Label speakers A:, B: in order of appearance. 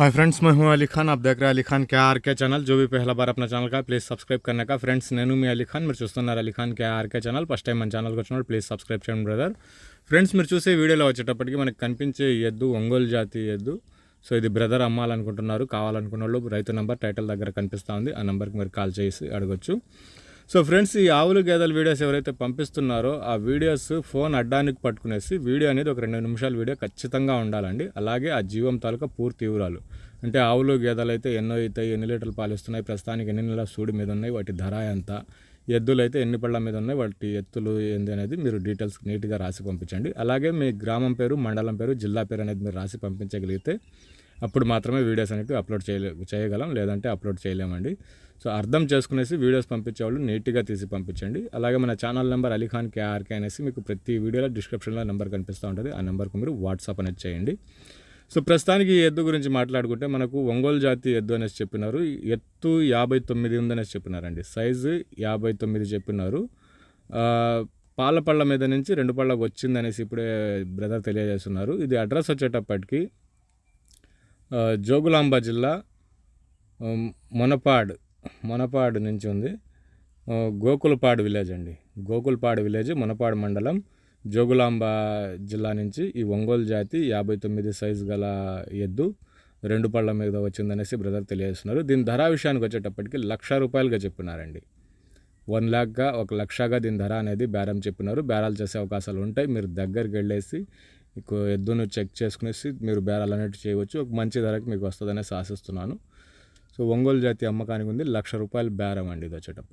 A: Hi friends मैं हूं अली खान आप देख रहे हैं अली खान क्या आर के चैनल जो भी पहला बार अपना ఛానల్ కా ప్లీజ్ సబ్స్క్రైబ్ करने का ఫ్రెండ్స్ నేను మీ అలీ ఖాన్ మీరు చూస్తున్నారు Ali Khan K RK channel first time మన ఛానల్కి వచ్చినప్పుడు ప్లీజ్ సబ్స్క్రైబ్ చేయండి బ్రదర్ ఫ్రెండ్స్ మీరు చూసే వీడియోలో వచ్చేటప్పటికి మనకి కనిపించే ఈ ఎద్దు ఒంగోలు జాతి ఎద్దు సో ఇది బ్రదర్ అమ్మాలనుకుంటున్నారు కావాలనుకున్న వాళ్ళు రైతు నెంబర్ టైటిల్ దగ్గర కనిపిస్తూ ఉంది ఆ నెంబర్కి మీరు కాల్ చేసి అడగొచ్చు సో ఫ్రెండ్స్ ఈ ఆవులు గేదెల వీడియోస్ ఎవరైతే పంపిస్తున్నారో ఆ వీడియోస్ ఫోన్ అడ్డానికి పట్టుకునేసి వీడియో అనేది ఒక రెండు నిమిషాల వీడియో ఖచ్చితంగా ఉండాలండి. అలాగే ఆ జీవం తాలూకా పూర్తి వివరాలు. అంటే ఆవులు గేదెలు అయితే ఎన్నో అవుతాయి ఎన్ని లీటర్లు పాలిస్తున్నాయి ప్రస్తుతానికి ఎన్ని నెలల సూడి మీద ఉన్నాయి వాటి ధర ఎంత ఎద్దులు అయితే ఎన్ని పళ్ళ మీద ఉన్నాయి వాటి ఎత్తులు ఏంది అనేది మీరు డీటెయిల్స్ నీట్గా రాసి పంపించండి. అలాగే మీ గ్రామం పేరు మండలం పేరు జిల్లా పేరు అనేది మీరు రాసి పంపించగలిగితే అప్పుడు మాత్రమే వీడియోస్ అనేవి అప్లోడ్ చేయలే చేయగలం లేదంటే అప్లోడ్ చేయలేమండి. సో అర్థం చేసుకునేసి వీడియోస్ పంపించేవాళ్ళు నీట్గా తీసి పంపించండి. అలాగే మన ఛానల్ నెంబర్ అలీఖాన్ కేఆర్కే అనేసి మీకు ప్రతి వీడియోలో డిస్క్రిప్షన్లో నెంబర్ కనిపిస్తూ ఉంటుంది. ఆ నెంబర్కు మీరు వాట్సాప్ అనేది చేయండి. సో ప్రస్తుతానికి ఈ ఎద్దు గురించి మాట్లాడుకుంటే మనకు ఒంగోలు జాతి ఎద్దు అనేసి చెప్పినారు. ఎత్తు యాభై తొమ్మిది ఉందనేసి చెప్పినారండి. సైజు యాభై తొమ్మిది చెప్పినారు. పాలపళ్ళ పాల పళ్ళ మీద నుంచి రెండు పళ్ళకు వచ్చిందనేసి ఇప్పుడే బ్రదర్ తెలియజేస్తున్నారు. ఇది అడ్రస్ వచ్చేటప్పటికి జోగులాంబ జిల్లా మొనపాడు మొనపాడు నుంచి ఉంది. గోకులపాడు విలేజ్ అండి. గోకులపాడు విలేజ్ మొనపాడు మండలం జోగులాంబ జిల్లా నుంచి ఈ ఒంగోలు జాతి యాభై తొమ్మిది సైజు గల ఎద్దు రెండు పళ్ళ మీద వచ్చిందనేసి బ్రదర్ తెలియజేస్తున్నారు. దీని ధర విషయానికి వచ్చేటప్పటికి లక్ష రూపాయలుగా చెప్పినారండి. వన్ ల్యాక్గా ఒక లక్షగా దీని ధర అనేది బేరం చెప్పినారు. బేరాలు చేసే అవకాశాలు ఉంటాయి. మీరు దగ్గరికి వెళ్ళేసి ఎద్దును చెక్ చేసుకునేసి మీరు బేరాలు అనేవి చేయవచ్చు. ఒక మంచి ధరకి మీకు వస్తుందనేసి ఆశిస్తున్నాను. సో ఒంగోలు జాతి అమ్మకానికి ఉంది. లక్ష రూపాయలు బేరం అండి ఇది వచ్చేటప్పుడు.